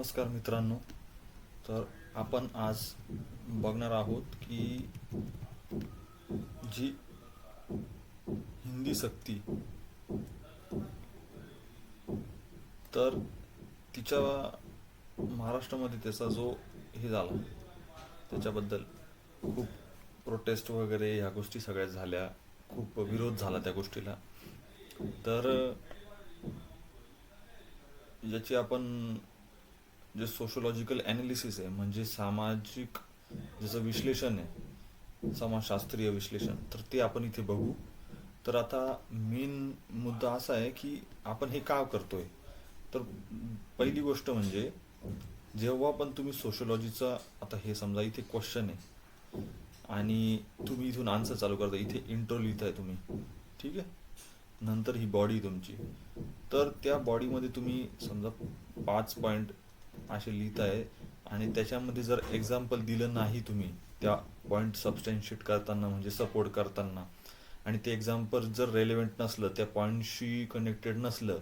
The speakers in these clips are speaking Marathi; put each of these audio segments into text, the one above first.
नमस्कार मित्रांनो. तर आपण आज बघणार आहोत की जी हिंदी सक्ती तर तिच्या महाराष्ट्रामध्ये त्याचा जो हे झाला त्याच्याबद्दल खूप प्रोटेस्ट वगैरे ह्या गोष्टी सगळ्या झाल्या खूप विरोध झाला त्या गोष्टीला. तर याची आपण जे सोशोलॉजिकल ॲनालिसिस आहे म्हणजे सामाजिक जसं विश्लेषण आहे समाजशास्त्रीय विश्लेषण तर ते आपण इथे बघू. तर आता मेन मुद्दा असा आहे की आपण हे का करतोय? तर पहिली गोष्ट म्हणजे जेव्हा पण तुम्ही सोशोलॉजीचा आता हे समजा इथे क्वेश्चन आहे आणि तुम्ही इथून आन्सर चालू करता इथे इंट्रो लिहिताय तुम्ही ठीक आहे? नंतर ही बॉडी तुमची. तर त्या बॉडीमध्ये तुम्ही समजा पाच पॉईंट असे लिहिताय आणि त्याच्यामध्ये जर एक्झाम्पल दिलं नाही तुम्ही त्या पॉईंट सबस्टॅन्शिएट करताना म्हणजे सपोर्ट करताना आणि ते एक्झाम्पल जर रेलेव्हंट नसलं त्या पॉईंटशी कनेक्टेड नसलं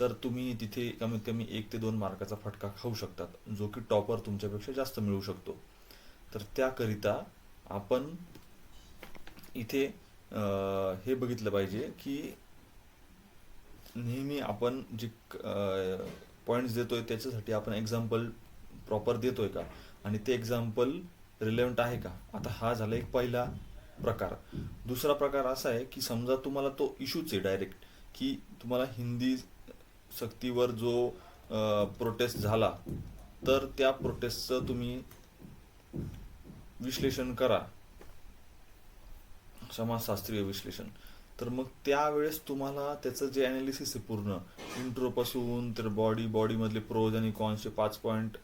तर तुम्ही तिथे कमीत कमी एक ते दोन मार्काचा फटका खाऊ शकतात जो की टॉपर तुमच्यापेक्षा जास्त मिळू शकतो. तर त्याकरिता आपण इथे हे बघितलं पाहिजे की नेहमी आपण जे पॉईंट्स देतोय त्याच्यासाठी आपण एक्झाम्पल प्रॉपर देतोय का? आणि ते एक्झाम्पल रिलेवंट आहे का? आता हा झाला एक पहिला प्रकार. दुसरा प्रकार असा आहे की समजा तुम्हाला तो इश्यूच आहे डायरेक्ट की तुम्हाला हिंदी सक्तीवर जो प्रोटेस्ट झाला तर त्या प्रोटेस्टचं तुम्ही विश्लेषण करा. समाजशास्त्रीय विश्लेषण. तर मग त्यावेळेस तुम्हाला त्याचं जे अनालिसिस आहे पूर्ण इंट्रोपासून तर बॉडी बॉडीमधले प्रोज आणि कॉन्सचे पाच पॉईंट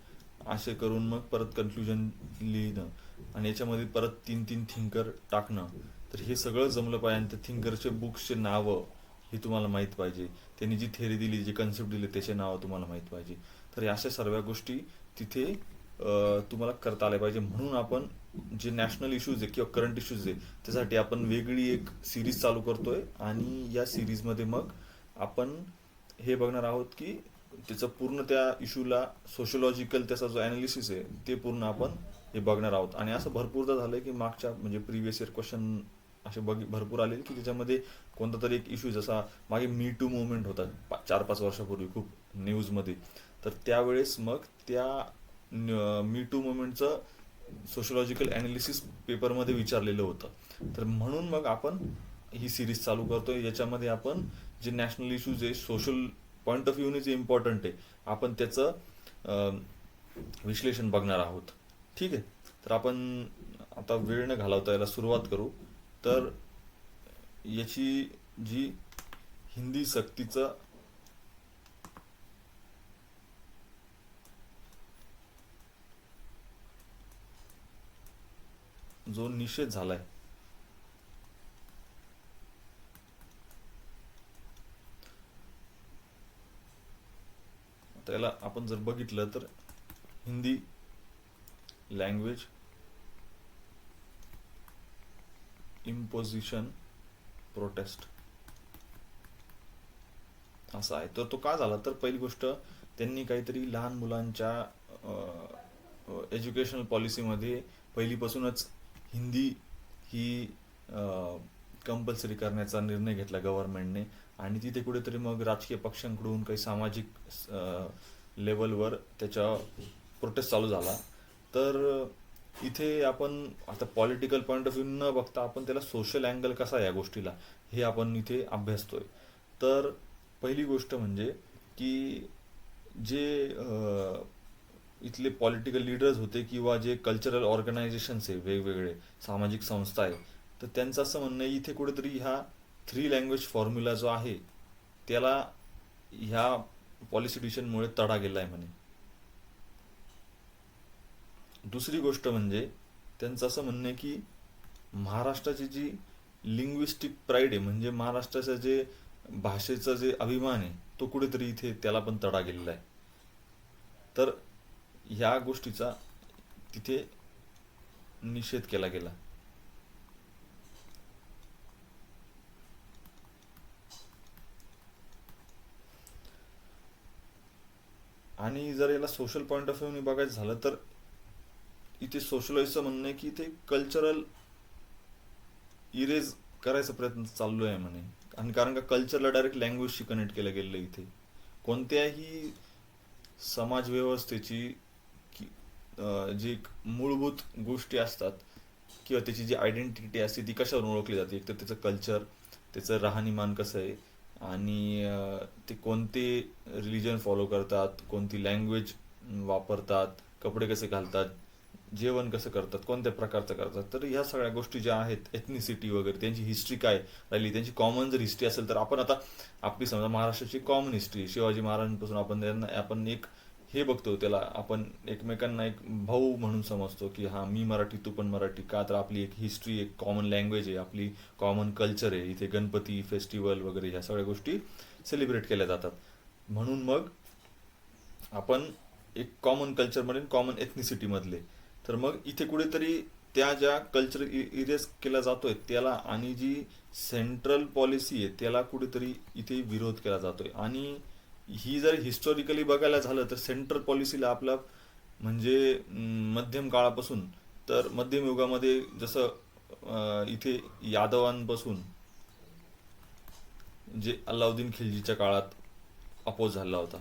असे करून मग परत कन्क्लुजन लिहिणं आणि याच्यामध्ये परत तीन तीन थिंकर टाकणं. तर हे सगळं जमलं पाहिजे आणि त्या थिंकरचे बुक्सचे नावं हे तुम्हाला माहीत पाहिजे. त्यांनी जी थेरी दिली जी कन्सेप्ट दिली त्याचे नावं तुम्हाला माहीत पाहिजे. तर अशा सर्व गोष्टी तिथे तुम्हाला करता आल्या पाहिजे. म्हणून आपण जे नॅशनल इश्यूज आहे किंवा करंट इश्यूज आहे त्यासाठी आपण वेगळी एक सिरीज चालू करतोय आणि या सिरीजमध्ये मग आपण हे बघणार आहोत की त्याचं पूर्ण त्या इश्यूला सोशोलॉजिकल त्याचा जो अनालिसिस आहे ते पूर्ण आपण हे बघणार आहोत. आणि असं भरपूरदा झालंय की मागच्या म्हणजे प्रिव्हियस इयर क्वेश्चन असे बघ भरपूर आले की त्याच्यामध्ये कोणता तरी एक इश्यू जसा मागे मी टू मुवमेंट होता चार पाच वर्षापूर्वी खूप न्यूजमध्ये तर त्यावेळेस मग त्या मी टू मुवमेंटचं सोशोलॉजिकल अनालिसिस पेपरमध्ये विचारलेलं होतं. तर म्हणून मग आपण ही सिरीज चालू करतोय. याच्यामध्ये आपण जे नॅशनल इश्यूज आहे सोशल पॉईंट ऑफ व्ह्यूने जे इम्पॉर्टंट आहे आपण त्याचं विश्लेषण बघणार आहोत. ठीक आहे? तर आपण आता वेळ न घालवता याला सुरुवात करू. तर याची जी हिंदी सक्तीचं जो निषेध झालाय. त्याला आपण जर बघितलं तर हिंदी लँग्वेज इम्पोजिशन प्रोटेस्ट असा आहे. तर तो का झाला? तर पहिली गोष्ट त्यांनी काहीतरी लहान मुलांच्या एज्युकेशनल पॉलिसीमध्ये पहिलीपासूनच हिंदी ही कंपल्सरी करण्याचा निर्णय घेतला गव्हर्नमेंटने आणि तिथे कुठेतरी मग राजकीय पक्षांकडून काही सामाजिक लेवलवर त्याच्या प्रोटेस्ट चालू झाला. तर इथे आपण आता पॉलिटिकल पॉईंट ऑफ व्ह्यू न बघता आपण त्याला सोशल अँगल कसा आहे या गोष्टीला हे आपण इथे अभ्यासतोय. तर पहिली गोष्ट म्हणजे की जे इथले पॉलिटिकल लीडर्स होते किंवा जे कल्चरल ऑर्गनायझेशन्स आहे वेगवेगळे सामाजिक संस्था आहे तर त्यांचं असं म्हणणं आहे इथे कुठेतरी ह्या थ्री लँग्वेज फॉर्म्युला जो आहे त्याला ह्या पॉलिसी डिसिजनमुळे तडा गेला आहे म्हणे. दुसरी गोष्ट म्हणजे त्यांचं असं म्हणणं आहे की महाराष्ट्राची जी लिंग्विस्टिक प्राईड आहे म्हणजे महाराष्ट्राचं जे भाषेचा जे अभिमान आहे तो कुठेतरी इथे त्याला पण तडा गेलेला आहे. तर ह्या गोष्टीचा तिथे निषेध केला गेला. आणि जर याला सोशल पॉईंट ऑफ व्ह्यूने बघायचं झालं तर इथे सोशलाइजचं म्हणणं आहे की इथे कल्चरल इरेज करायचा प्रयत्न चालू आहे म्हणे. आणि कारण का कल्चरला डायरेक्ट लँग्वेजशी कनेक्ट केलं गेलं इथे. कोणत्याही समाज व्यवस्थेची जी एक मूलभूत गोष्टी असतात किंवा त्याची जी आयडेंटिटी असते ती कशावरून ओळखली जाते? एक तर त्याचं कल्चर त्याचं राहणीमान कसं आहे? आणि ते कोणते रिलीजन फॉलो करतात? कोणती लँग्वेज वापरतात? कपडे कसे घालतात? जेवण कसं करतात? कोणत्या प्रकारचं करतात? तर ह्या सगळ्या गोष्टी ज्या आहेत एथनिसिटी वगैरे त्यांची हिस्ट्री काय राहिली? त्यांची कॉमन जर हिस्ट्री असेल तर आपण आता आपली समजा महाराष्ट्राची कॉमन हिस्ट्री शिवाजी महाराजांपासून आपण त्यांना आपण एक हे बघतो त्याला आपण एकमेकांना एक भाऊ म्हणून समजतो की हा मी मराठी तू पण मराठी. का तर आपली एक हिस्ट्री एक कॉमन लँग्वेज आहे आपली कॉमन कल्चर आहे. इथे गणपती फेस्टिवल वगैरे ह्या सगळ्या गोष्टी सेलिब्रेट केल्या जातात. म्हणून मग आपण एक कॉमन कल्चरमध्ये कॉमन एथनिसिटीमधले तर मग इथे कुठेतरी त्या ज्या कल्चर इरेज e- केला जातोय त्याला आणि जी सेंट्रल पॉलिसी आहे त्याला कुठेतरी इथे विरोध केला जातोय. आणि ही जर हिस्टॉरिकली बघायला झालं तर सेंट्रल पॉलिसीला आपला म्हणजे मध्यम काळापासून तर मध्यम युगामध्ये जसं इथे यादवांपासून जे अल्लाउद्दीन खिलजीच्या काळात अपोज झाला होता.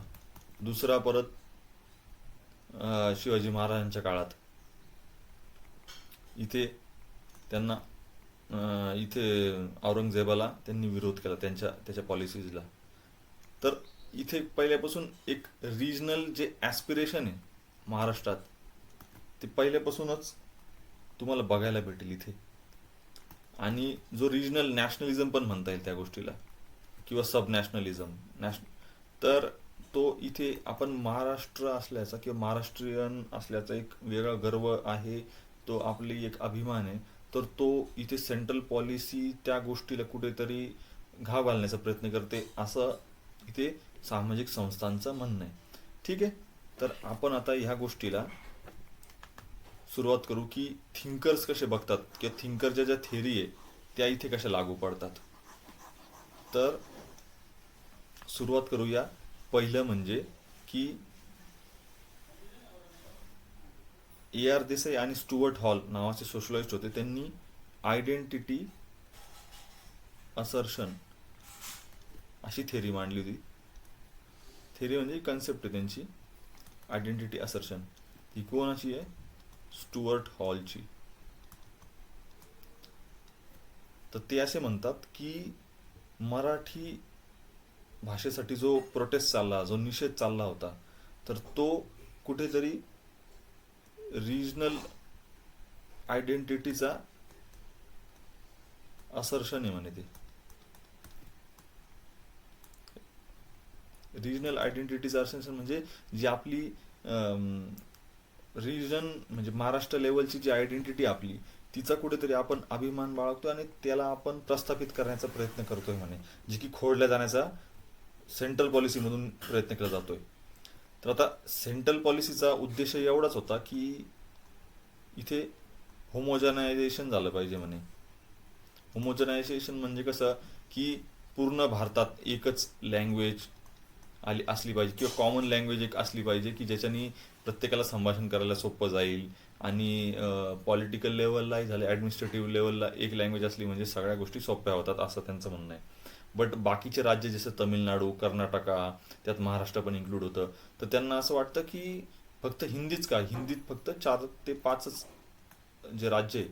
दुसरा परत शिवाजी महाराजांच्या काळात. इथे त्यांना इथे औरंगजेबाला त्यांनी विरोध केला त्यांच्या त्याच्या पॉलिसीजला तर इथे पहिल्यापासून एक रिजनल जे ॲस्पिरेशन आहे महाराष्ट्रात ते पहिल्यापासूनच तुम्हाला बघायला भेटेल इथे. आणि जो रिजनल नॅशनलिझम पण म्हणता येईल त्या गोष्टीला किंवा सब नॅशनलिझम नॅश तर तो इथे आपण महाराष्ट्र असल्याचा किंवा महाराष्ट्रीयन असल्याचा एक वेगळा गर्व आहे तो आपली एक अभिमान आहे. तर तो इथे सेंट्रल पॉलिसी त्या गोष्टीला कुठेतरी घाव घालण्याचा प्रयत्न करते असं इथे सामाजिक संस्थांचं म्हणणं आहे. ठीक आहे? तर आपण आता ह्या गोष्टीला सुरुवात करू की थिंकर्स कसे बघतात किंवा थिंकरच्या ज्या थेरी आहे त्या इथे कशा लागू पडतात? तर सुरुवात करूया. पहिलं म्हणजे की ए आर देसाई आणि स्टुअर्ट हॉल नावाचे सोशलाइस्ट होते. त्यांनी आयडेंटिटी असर्शन अशी थेरी मांडली होती. थेरी म्हणजे कन्सेप्ट आहे त्यांची. आयडेंटिटी असर्शन ही कोणाची आहे? स्टुअर्ट हॉलची तर ते असे म्हणतात की मराठी भाषेसाठी जो प्रोटेस्ट चालला जो निषेध चालला होता तर तो कुठेतरी रिजनल आयडेंटिटीचा असर्शन आहे म्हणे ते. रिजनल आयडेंटिटीचं असर्शन म्हणजे जी आपली रिजन म्हणजे महाराष्ट्र लेवलची जी आयडेंटिटी आपली तिचा कुठेतरी आपण अभिमान बाळगतो आणि त्याला आपण प्रस्थापित करण्याचा प्रयत्न करतोय म्हणे. जी की खोडल्या जाण्याचा सेंट्रल पॉलिसीमधून प्रयत्न केला जातोय. तर आता सेंट्रल पॉलिसीचा उद्देश एवढाच होता की इथे होमोजनायझेशन झालं पाहिजे म्हणे. होमोजनायझेशन म्हणजे कसं की पूर्ण भारतात एकच लँग्वेज आली असली पाहिजे. किंवा कॉमन लँग्वेज एक असली पाहिजे की ज्याच्यानी प्रत्येकाला संभाषण करायला सोपं जाईल. आणि पॉलिटिकल लेवललाही झालं ॲडमिनिस्ट्रेटिव्ह लेवलला एक लँग्वेज असली म्हणजे सगळ्या गोष्टी सोप्या होतात असं त्यांचं म्हणणं आहे. बट बाकीचे राज्य जसं तमिळनाडू कर्नाटका त्यात महाराष्ट्र पण इन्क्लूड होतं. तर त्यांना असं वाटतं की फक्त हिंदीच का? हिंदीत फक्त चार ते पाचच जे राज्य आहे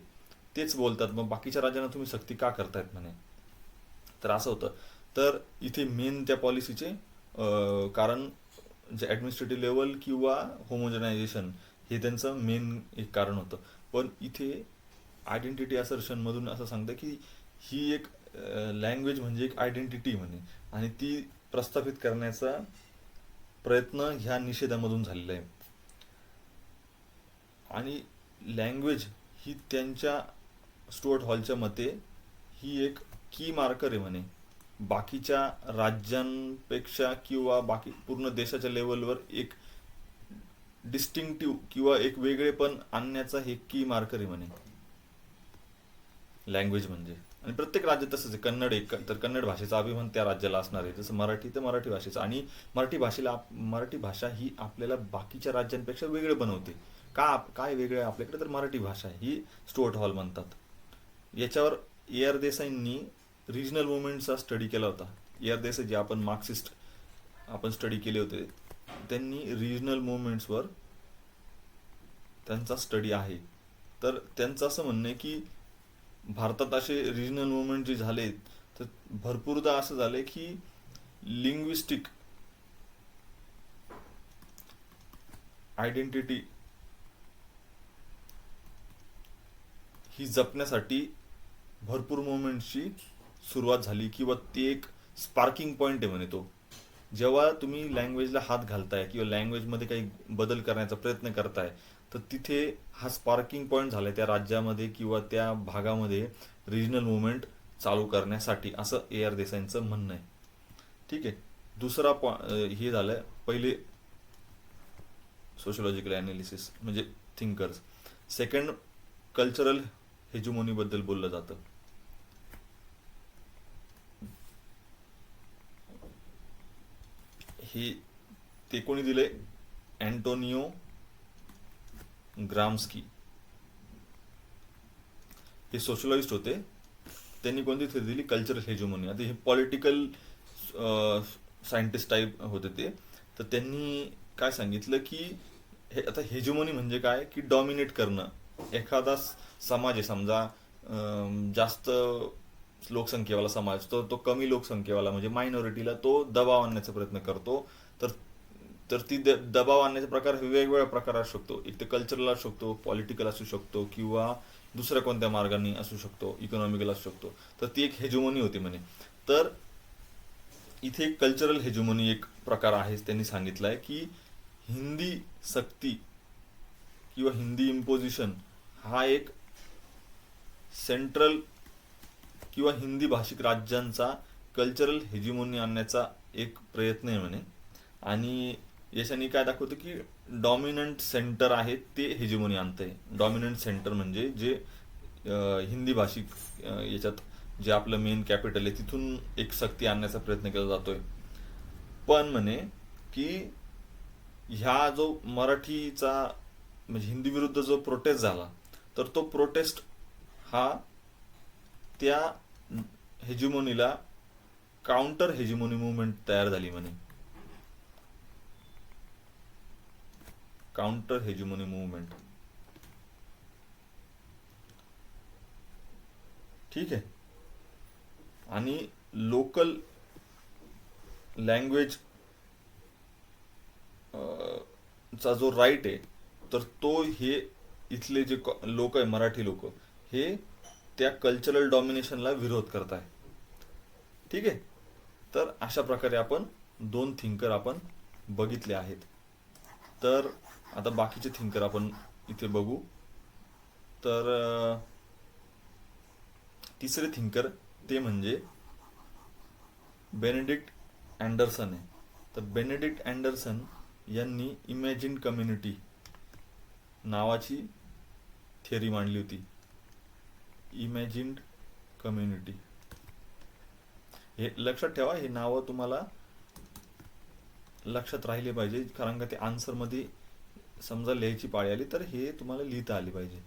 तेच बोलतात. मग बाकीच्या राज्यांना तुम्ही सक्ती का करतायत म्हणे? तर असं होतं. तर इथे मेन त्या पॉलिसीचे कारण जे ॲडमिनिस्ट्रेटिव्ह लेवल किंवा होमोजनायझेशन हे त्यांचं मेन एक कारण होतं. पण इथे आयडेंटिटी असर्शनमधून असं सांगतं की ही एक लँग्वेज म्हणजे एक आयडेंटिटी म्हणे. आणि ती प्रस्थापित करण्याचा प्रयत्न ह्या निषेधामधून झालेला आहे. आणि लँग्वेज ही त्यांच्या स्टुअर्ट हॉलच्या मते ही एक की मार्कर आहे म्हणे. बाकीच्या राज्यांपेक्षा किंवा बाकी पूर्ण देशाच्या लेवलवर एक डिस्टिंक्टिव्ह किंवा एक वेगळेपण आणण्याचा हे की मार्कर आहे म्हणे. लँग्वेज म्हणजे. आणि प्रत्येक राज्यात तसंच आहे. कन्नड एक तर कन्नड भाषेचा अभिमान त्या राज्याला असणार आहे. जसं मराठी तर मराठी भाषेचा. आणि मराठी भाषेला मराठी भाषा ही आपल्याला बाकीच्या राज्यांपेक्षा वेगळं बनवते. का काय वेगळं आहे आपल्याकडे? तर मराठी भाषा ही स्टुअर्ट हॉल म्हणतात. याच्यावर ए आर देसाईंनी रिजनल मुवमेंटचा स्टडी केला होता. या आर जे आपण मार्क्सिस्ट आपण स्टडी केले होते त्यांनी रिजनल मुवमेंट्सवर त्यांचा स्टडी आहे. तर त्यांचं असं म्हणणं आहे की भारतात असे रिजनल मुवमेंट जे झाले तर भरपूरदा असं झाले की लिंग्विस्टिक आयडेंटिटी ही जपण्यासाठी भरपूर मुवमेंटची सुरुवात झाली किंवा ती एक स्पार्किंग पॉईंट आहे म्हणे तो. जेव्हा तुम्ही लँग्वेजला हात घालताय किंवा लँग्वेजमध्ये काही बदल करण्याचा प्रयत्न करताय तर तिथे हा स्पार्किंग पॉईंट झालाय त्या राज्यामध्ये किंवा त्या भागामध्ये रिजनल मुवमेंट चालू करण्यासाठी असं ए आर देसाईंचं म्हणणं आहे. ठीक आहे. दुसरा पॉ हे झालं पहिले सोशोलॉजिकल ॲनालिसिस म्हणजे थिंकर्स सेकंड कल्चरल हेजुमोनीबद्दल बोललं जातं. हे ते कोणी दिले? अँटोनिओ ग्राम्स्की हे सोशलॉजिस्ट होते. त्यांनी कोणती थिअरी दिली? कल्चरल हेजोमनी आता हे पॉलिटिकल सायंटिस्ट टाईप होते ते. तर त्यांनी काय सांगितलं की हे आता हेजुमोनी म्हणजे काय? की डॉमिनेट करणं. एखादा समाज आहे समजा जास्त लोकसंख्येवाला समाज तो तो कमी लोकसंख्येवाला म्हणजे मायनॉरिटीला तो दबाव आणण्याचा प्रयत्न करतो. तर तर ती द- दबाव आणण्याचे प्रकार वेगवेगळ्या प्रकार असू शकतो. एक तर कल्चरल असू शकतो पॉलिटिकल असू शकतो किंवा दुसऱ्या कोणत्या मार्गाने असू शकतो इकॉनॉमिकल असू शकतो. तर ती एक हेजुमोनी होती म्हणे. तर इथे कल्चरल हेजुमोनी एक प्रकार आहे त्यांनी सांगितलं आहे की हिंदी सक्ती किंवा हिंदी इम्पोजिशन हा एक सेंट्रल किंवा हिंदी भाषिक राज्यांचा कल्चरल हेजिमोनी आणण्याचा एक प्रयत्न आहे म्हणे. आणि याच्याने काय दाखवतं की डॉमिनंट सेंटर आहे ते हेजिमोनी आणतंय. डॉमिनंट सेंटर म्हणजे जे हिंदी भाषिक याच्यात जे आपलं मेन कॅपिटल आहे तिथून एक सक्ती आणण्याचा प्रयत्न केला जातोय. पण म्हणे की ह्या जो मराठीचा म्हणजे हिंदी विरुद्ध जो प्रोटेस्ट झाला तर तो प्रोटेस्ट हा त्या हेजिमोनीला काउंटर हेजिमोनी मुवमेंट तयार झाली म्हणे. Counter hegemony movement. ठीक आहे. आणि लोकल लँग्वेज चा जो राईट आहे तर तो हे इथले जे लोक आहे मराठी लोक हे त्या कल्चरल डॉमिनेशनला विरोध करत आहे ठीक आहे? तर अशा प्रकारे आपण दोन थिंकर आपण बघितले आहेत. तर आता बाकीचे थिंकर आपण इथे बघू. तर तिसरे थिंकर ते म्हणजे बेनेडिक्ट अँडरसन आहे. तर बेनेडिक्ट अँडरसन यांनी इमॅजिन कम्युनिटी नावाची थिअरी मांडली होती. इमॅजिन्ड कम्युनिटी हे लक्षात ठेवा हे नावं तुम्हाला लक्षात राहिले पाहिजे. कारण का ते आन्सरमध्ये समजा लिहायची पाळी आली तर हे तुम्हाला लिहिता आली पाहिजे.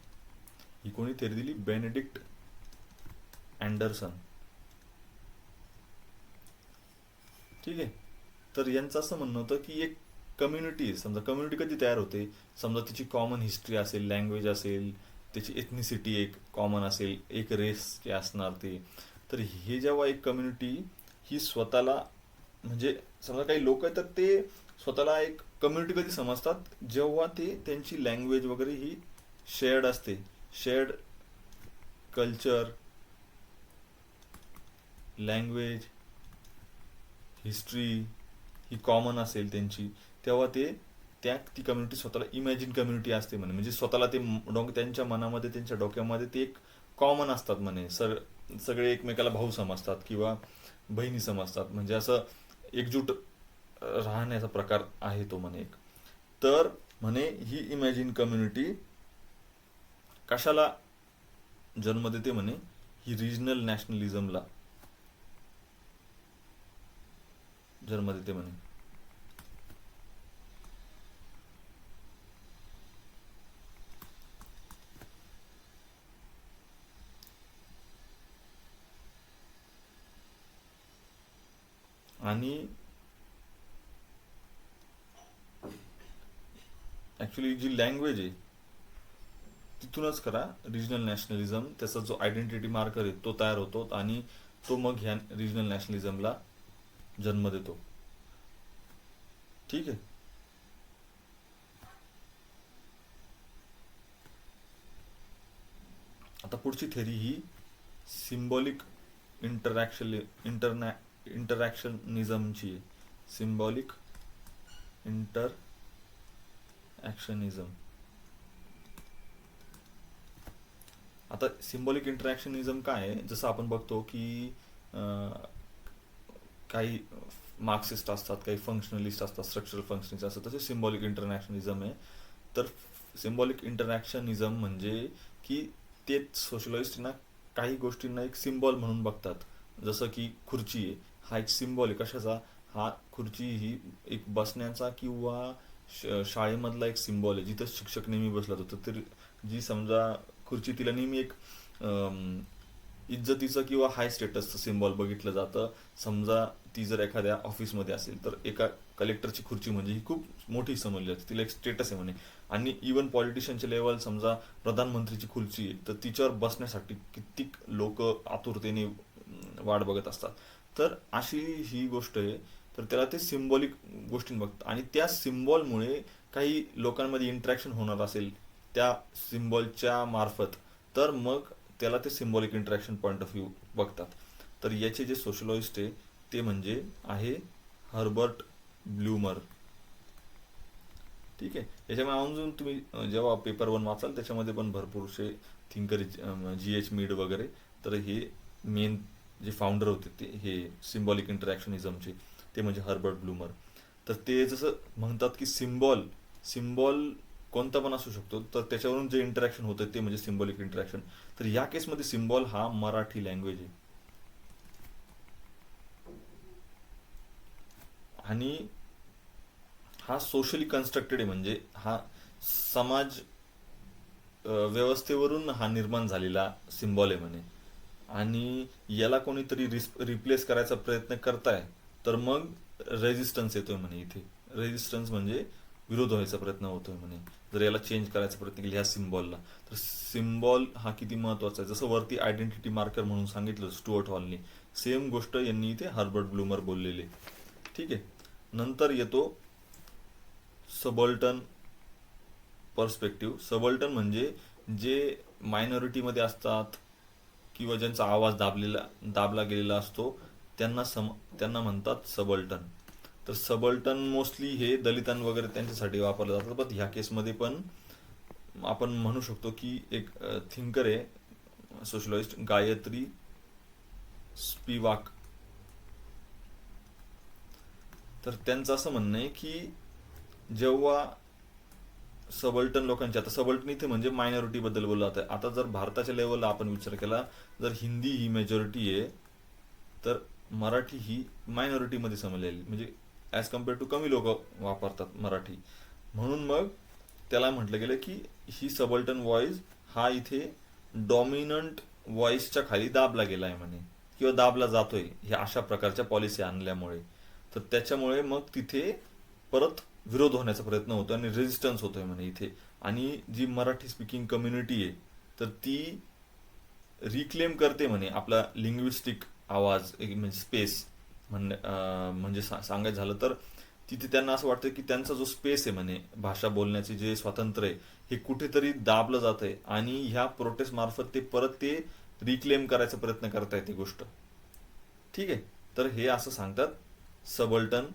ही कोणी थिअरी दिली? बेनेडिक्ट अँडरसन ठीक आहे? तर यांचं असं म्हणणं होतं की एक कम्युनिटी समजा कम्युनिटी कधी तयार होते? समजा तिची कॉमन हिस्ट्री असेल लँग्वेज असेल त्याची एथनिसिटी एक कॉमन असेल एक रेस असणार ते. तर हे जेव्हा एक कम्युनिटी ही स्वतःला म्हणजे समजा काही लोक आहेत तर ते स्वतःला एक कम्युनिटी कधी समजतात? जेव्हा ते त्यांची लँग्वेज वगैरे ही शेअर्ड असते. शेअर्ड कल्चर लँग्वेज हिस्ट्री ही कॉमन असेल त्यांची तेव्हा ते त्या ती कम्युनिटी स्वतःला इमॅजिन कम्युनिटी असते म्हणे. म्हणजे स्वतःला ते डोक त्यांच्या मनामध्ये त्यांच्या डोक्यामध्ये ते एक कॉमन असतात म्हणे. सर सगळे एकमेकाला भाऊ समजतात किंवा बहिणी समजतात. म्हणजे असं एकजूट राहण्याचा प्रकार आहे तो म्हणे एक. तर म्हणे ही इमॅजिन कम्युनिटी कशाला जन्म देते म्हणे? ही रिजनल नॅशनलिझमला जन्म देते म्हणे. आणि ॲक्च्युली जी लँग्वेज आहे तिथूनच करा रिजनल नॅशनलिझम त्याचा जो आयडेंटिटी मार्कर आहे तो तयार होतो आणि तो मग ह्या रिजनल नॅशनलिझमला जन्म देतो. ठीक आहे? आता पुढची थेरी ही सिम्बॉलिक इंटरॅक्शन इंटरनॅ इंटरॅक्शनिझमची सिम्बॉलिक इंटर ॲक्शनिझम आता सिम्बॉलिक इंटरॅक्शनिझम काय आहे? जसं आपण बघतो की काही मार्क्सिस्ट असतात काही फंक्शनलिस्ट असतात स्ट्रक्चरल फंक्शनिस्ट असतात तसे सिम्बॉलिक इंटरनॅशनिझम आहे. तर सिम्बॉलिक इंटरॅक्शनिझम म्हणजे की ते सोशलिस्टना काही गोष्टींना एक सिम्बॉल म्हणून बघतात. जसं की खुर्ची आहे. हा एक सिम्बॉल आहे. कशाचा? हा खुर्ची ही एक बसण्याचा किंवा श- शाळेमधला एक सिम्बॉल आहे. जिथं शिक्षक नेहमी बसला होता तर जी समजा खुर्ची तिला नेहमी एक इज्जतीचं किंवा हाय स्टेटसचं सिम्बॉल बघितलं जातं. समजा ती जर एखाद्या ऑफिसमध्ये असेल तर एका कलेक्टरची खुर्ची म्हणजे ही खूप मोठी समजली जाते. तिला एक स्टेटस आहे म्हणे. आणि इवन पॉलिटिशियनचे लेवल समजा प्रधानमंत्रीची खुर्ची आहे तर तिच्यावर बसण्यासाठी कित्येक लोक आतुरतेने वाट बघत असतात. तर अशी ही गोष्ट आहे. तर त्याला ते सिम्बॉलिक गोष्टी बघतात. आणि त्या सिम्बॉलमुळे काही लोकांमध्ये इंट्रॅक्शन होणार असेल त्या सिम्बॉलच्या मार्फत तर मग त्याला ते symbolic interaction point of view बघतात. तर याचे जे सोशलॉजिस्ट आहे ते म्हणजे आहे हर्बर्ट ब्ल्यूमर ठीक आहे? याच्यामुळे अजून तुम्ही जेव्हा पेपर वन वाचाल त्याच्यामध्ये पण भरपूरसे थिंकर जी एच मीड वगैरे. तर हे मेन जे फाउंडर होते ते हे सिम्बॉलिक इंटरॅक्शनिझमचे ते म्हणजे हर्बर्ट ब्लूमर. तर ते जसं म्हणतात की सिम्बॉल सिम्बॉल कोणता पण असू शकतो तर त्याच्यावरून जे इंटरॅक्शन होतं ते म्हणजे सिम्बॉलिक इंटरॅक्शन तर या केसमध्ये सिम्बॉल हा मराठी लँग्वेज आहे. आणि हा सोशली कन्स्ट्रक्टेड आहे म्हणजे हा समाज व्यवस्थेवरून हा निर्माण झालेला सिम्बॉल आहे म्हणे. आणि याला कोणीतरी रिप्लेस करायचा प्रयत्न करताय तर मग रेझिस्टन्स येतोय म्हणे इथे. रेजिस्टन्स म्हणजे विरोध व्हायचा प्रयत्न होतोय म्हणे. जर याला चेंज करायचा प्रयत्न केला ह्या सिम्बॉलला तर सिम्बॉल हा किती महत्त्वाचा आहे? जसं वरती आयडेंटिटी मार्कर म्हणून सांगितलं स्टुअर्ट हॉलने सेम गोष्ट यांनी इथे हार्बर्ट ब्लूमर बोललेले ठीक आहे? नंतर येतो सबल्टन पर्स्पेक्टिव्ह सबल्टन म्हणजे जे मायनॉरिटीमध्ये असतात किंवा ज्यांचा आवाज दाबलेला दाबला गेलेला असतो. त्यांना सम त्यांना म्हणतात सबल्टन. तर सबल्टन मोस्टली हे दलितां वगैरे त्यांच्यासाठी वापरलं जातं. पण ह्या केसमध्ये पण आपण म्हणू शकतो की एक थिंकर आहे सोशलॉजिस्ट गायत्री स्पिवाक. तर त्यांचं असं म्हणणं आहे की जेव्हा सबल्टन लोकांची. आता सबल्टन इथे म्हणजे मायनॉरिटी बद्दल बोललं जातं आता जर भारताच्या लेवलला आपण विचार केला जर हिंदी ही मेजॉरिटी आहे तर मराठी ही मायनॉरिटीमध्ये समजलेली. म्हणजे ॲज कंपेअर टू कमी लोक वापरतात मराठी. म्हणून मग त्याला म्हटलं गेलं की ही सबल्टन व्हॉइस हा इथे डॉमिनंट व्हॉइसच्या खाली दाबला गेला आहे म्हणे. किंवा दाबला जातोय ह्या अशा प्रकारच्या पॉलिसी आणल्यामुळे. तर त्याच्यामुळे मग तिथे परत विरोध होण्याचा प्रयत्न होतो आणि रेजिस्टन्स होतोय म्हणे इथे. आणि जी मराठी स्पीकिंग कम्युनिटी आहे तर ती रिक्लेम करते म्हणे आपला लिंग्विस्टिक आवाज एक म्हणजे स्पेस म्हण म्हणजे सा- सांगायचं झालं तर तिथे त्यांना असं वाटतं की त्यांचा जो स्पेस आहे म्हणे भाषा बोलण्याचे जे स्वातंत्र्य आहे हे कुठेतरी दाबलं जात आहे आणि ह्या प्रोटेस्ट मार्फत ते परत ते रिक्लेम करायचा प्रयत्न करतायत ती गोष्ट. ठीक आहे? तर हे असं सांगतात सबल्टन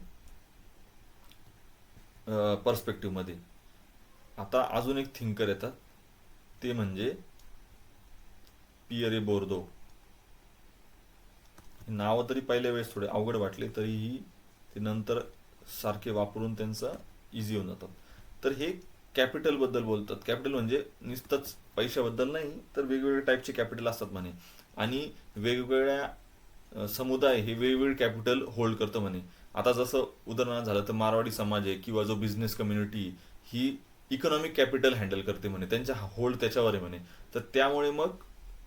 पर्स्पेक्टिव्हमध्ये. आता अजून एक थिंकर येतात. ते म्हणजे पियरे बोर्दो नावं तरी पहिल्या वेळेस थोडे अवघड वाटले तरीही ते नंतर सारखे वापरून त्यांचं इझी होऊन जातात. तर हे कॅपिटलबद्दल बोलतात. कॅपिटल म्हणजे नुसतंच पैशाबद्दल नाही तर वेगवेगळे टाईपचे कॅपिटल असतात म्हणे. आणि वेगवेगळ्या समुदाय हे वेगवेगळे कॅपिटल होल्ड करतं म्हणे. आता जसं उदाहरणार्थ झालं तर मारवाडी समाज आहे किंवा जो बिझनेस कम्युनिटी ही इकॉनॉमिक कॅपिटल हँडल करते म्हणे त्यांच्या होल्ड त्याच्यावर आहे म्हणे. तर त्यामुळे मग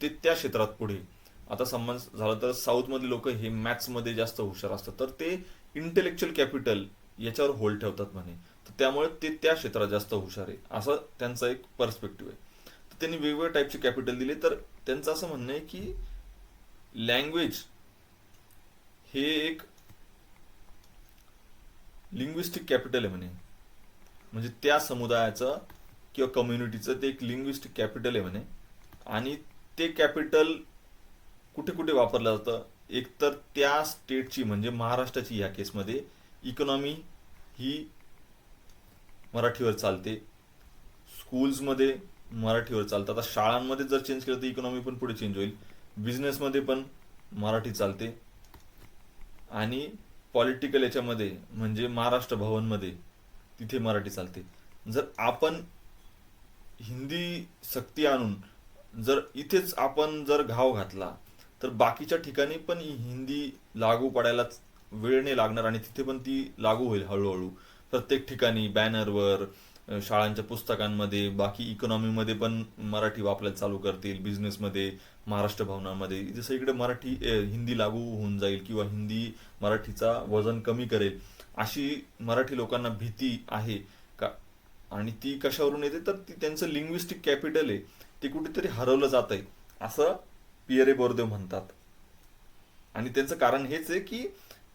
ते त्या क्षेत्रात पुढे. आता समज झालं तर साऊथमधले लोक हे मॅथ्समध्ये जास्त हुशार असतात तर ते इंटेलेक्च्युअल कॅपिटल याच्यावर होल्ड ठेवतात म्हणे. तर त्यामुळे ते त्या क्षेत्रात जास्त हुशार आहे असं त्यांचा एक पर्स्पेक्टिव्ह आहे. तर त्यांनी वेगवेगळ्या टाईपचे कॅपिटल दिले तर त्यांचं असं म्हणणं आहे की लँग्वेज हे एक लिंग्विस्टिक कॅपिटल आहे म्हणे. म्हणजे त्या समुदायाचं किंवा कम्युनिटीचं ते एक लिंग्विस्टिक कॅपिटल आहे म्हणे. आणि ते कॅपिटल कुठे कुठे वापरलं जातं? एक तर त्या स्टेटची म्हणजे महाराष्ट्राची या केसमध्ये इकॉनॉमी ही मराठीवर चालते. स्कूल्समध्ये मराठीवर चालतं. आता शाळांमध्ये जर चेंज केलं तर इकॉनॉमी पण पुढे चेंज होईल. बिझनेसमध्ये पण मराठी चालते. आणि पॉलिटिकल याच्यामध्ये म्हणजे महाराष्ट्र भवनमध्ये तिथे मराठी चालते. जर आपण हिंदी सक्ती आणून जर इथेच आपण जर घाव घातला तर बाकीच्या ठिकाणी पण हिंदी लागू पडायला वेळ नाही लागणार आणि तिथे पण ती लागू होईल हळूहळू. प्रत्येक ठिकाणी बॅनरवर शाळांच्या पुस्तकांमध्ये बाकी इकॉनॉमीमध्ये पण मराठी वापरायला चालू करतील बिझनेसमध्ये महाराष्ट्र भवनामध्ये. जसं इकडे मराठी हिंदी लागू होऊन जाईल किंवा हिंदी मराठीचा वजन कमी करेल अशी मराठी लोकांना भीती आहे का? आणि ती कशावरून येते? तर ती त्यांचं लिंग्विस्टिक कॅपिटल आहे. ते कुठेतरी हरवलं जात आहे असं पियरे बोरदेव म्हणतात. आणि त्यांचं कारण हेच आहे की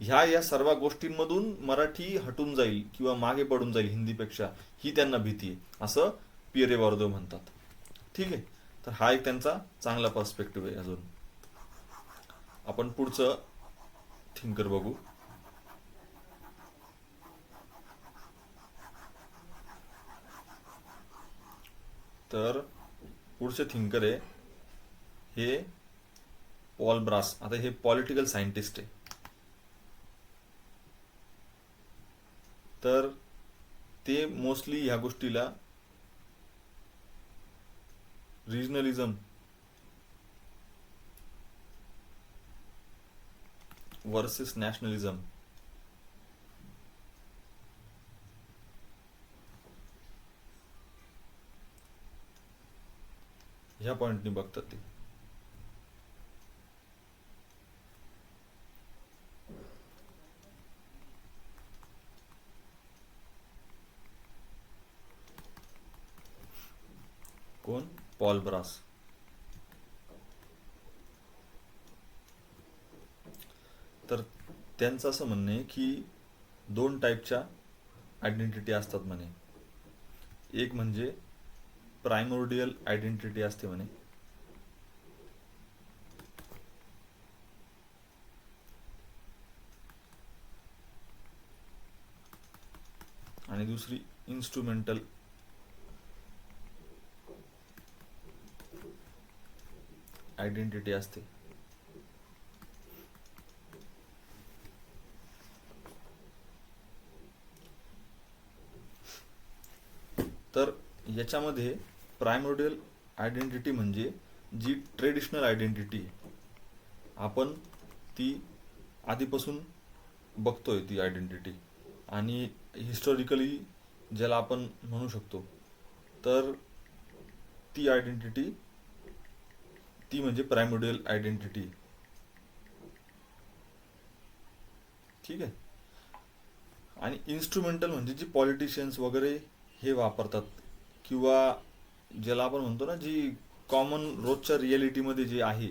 ह्या या सर्व गोष्टींमधून मराठी हटून जाईल किंवा मागे पडून जाईल हिंदीपेक्षा ही त्यांना भीती आहे. असं पियरे बोरदेव म्हणतात. ठीक आहे? तर हा एक त्यांचा चांगला पर्स्पेक्टिव्ह आहे अजून. आपण पुढचं थिंकर बघू. तर पुढचे थिंकर आहे हे पॉल ब्रास. आता हे पॉलिटिकल सायंटिस्ट आहे. तर ते मोस्टली ह्या गोष्टीला रिजनलिझम वर्सेस नॅशनलिझम ह्या पॉइंटनी बघतात ते. कोण ब्रास तर त्यांचं असं म्हणणं आहे की दोन टाईपच्या आयडेंटिटी असतात म्हणे. एक म्हणजे प्रायमोर्डियल आयडेंटिटी असते म्हणे. आणि दुसरी इन्स्ट्रुमेंटल आयडेंटिटी असते. तर याच्यामध्ये प्रायमोडियल आयडेंटिटी म्हणजे जी ट्रेडिशनल आयडेंटिटी आपण ती आधीपासून बघतोय ती आयडेंटिटी आणि हिस्टॉरिकली ज्याला आपण म्हणू शकतो तर ती आयडेंटिटी ती म्हणजे प्रायमोडियल आयडेंटिटी ठीक आहे? आणि इन्स्ट्रुमेंटल म्हणजे जी पॉलिटिशियन्स वगैरे हे वापरतात किंवा ज्याला आपण म्हणतो ना जी कॉमन रोजच्या रियालिटीमध्ये जे आहे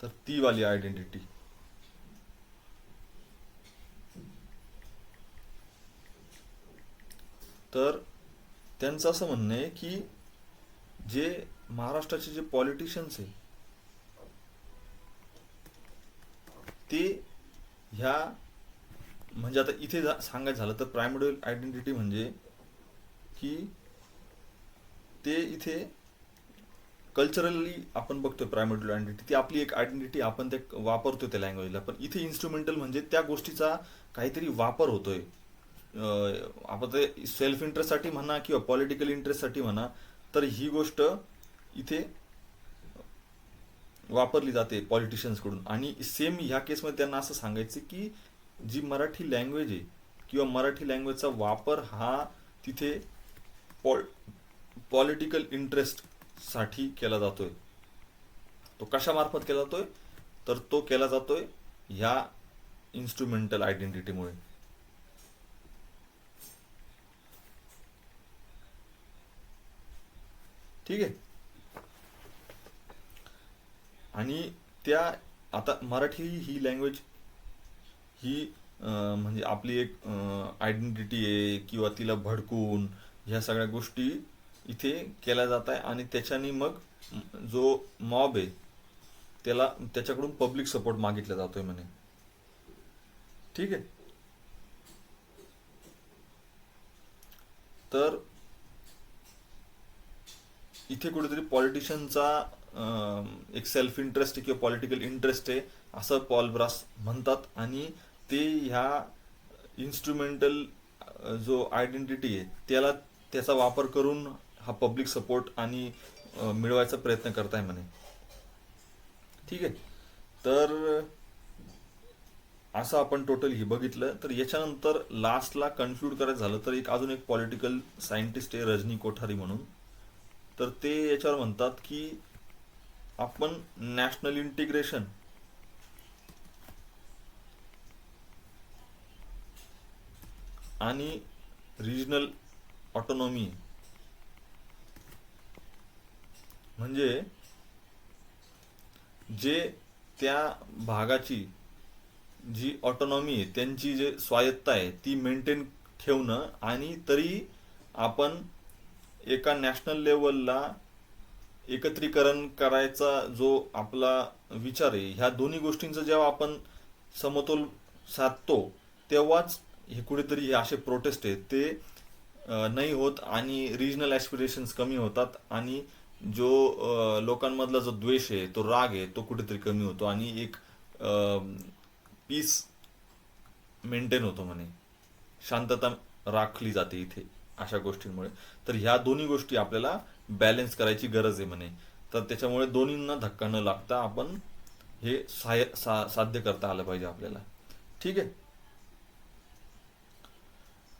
तर ती वाली आयडेंटिटी तर त्यांचं असं म्हणणं आहे की जे महाराष्ट्राचे जे पॉलिटिशियन्स आहे ते ह्या म्हणजे आता इथे जा- सांगायचं झालं तर प्रायमोडियल आयडेंटिटी म्हणजे की ते इथे कल्चरली आपण बघतोय प्रायमोडियल आयडेंटिटी ती आपली एक आयडेंटिटी आपण ते वापरतोय त्या लँग्वेजला पण इथे इन्स्ट्रुमेंटल म्हणजे त्या गोष्टीचा काहीतरी वापर होतोय. आपण ते सेल्फ इंटरेस्टसाठी म्हणा किंवा पॉलिटिकल इंटरेस्टसाठी म्हणा तर ही गोष्ट इथे वापरली जाते पॉलिटिशियन्सकडून आणि सेम ह्या केसमध्ये त्यांना असं सांगायचं की जी मराठी लँग्वेज आहे किंवा मराठी लँग्वेजचा वापर हा तिथे पॉल पॉलिटिकल इंटरेस्टसाठी केला जातोय. तो कशामार्फत केला जातोय? तर तो केला जातोय ह्या इन्स्ट्रुमेंटल आयडेंटिटीमुळे ठीक आहे? आणि त्या आता मराठी ही लँग्वेज ही म्हणजे आपली एक आयडेंटिटी आहे किंवा तिला भडकून ह्या सगळ्या गोष्टी इथे केल्या जात आहे आणि त्याच्याने मग जो मॉब आहे त्याला त्याच्याकडून पब्लिक सपोर्ट मागितला जातोय म्हणे. ठीक आहे? तर इथे कुठेतरी पॉलिटिशियनचा एक सेल्फ इंटरेस्ट आहे किंवा पॉलिटिकल इंटरेस्ट आहे असं पॉल ब्रास म्हणतात. आणि ते ह्या इन्स्ट्रुमेंटल जो आयडेंटिटी आहे त्याला त्याचा वापर करून हा पब्लिक सपोर्ट आणि मिळवायचा प्रयत्न करताय म्हणे. ठीक आहे. तर असं आपण टोटल ही बघितलं. तर याच्यानंतर लास्टला कन्क्लूड करायचं झालं तर एक अजून एक पॉलिटिकल सायंटिस्ट आहे रजनी कोठारी म्हणून. तर ते याच्यावर म्हणतात की आपण नॅशनल इंटिग्रेशन आणि रिजनल ऑटोनॉमी म्हणजे जे त्या भागाची जी ऑटोनॉमी आहे त्यांची जे स्वायत्ता आहे ती मेंटेन ठेवणं आणि तरी आपण एका नॅशनल लेवलला एकत्रीकरण करायचा जो आपला विचार आहे ह्या दोन्ही गोष्टींचं जेव्हा आपण समतोल साधतो तेव्हाच हे कुठेतरी हे असे प्रोटेस्ट आहेत ते नाही होत आणि रिजनल ॲस्पिरेशन्स कमी होतात आणि जो लोकांमधला जो द्वेष आहे तो राग आहे तो कुठेतरी कमी होतो आणि एक पीस मेंटेन होतो म्हणे. शांतता राखली जाते इथे अशा गोष्टींमुळे. तर ह्या दोन्ही गोष्टी आपल्याला बॅलेन्स करायची गरज आहे म्हणे. तर त्याच्यामुळे दोन्हींना धक्का न लागता आपण हे साय सा साध्य करता आलं पाहिजे आपल्याला. ठीक आहे?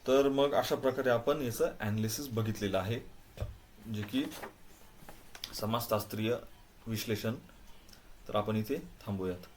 तर मग अशा प्रकारे आपण याचं ॲनालिसिस बघितलेलं आहे. जे की समाजशास्त्रीय विश्लेषण. तर आपण इथे थांबूयात.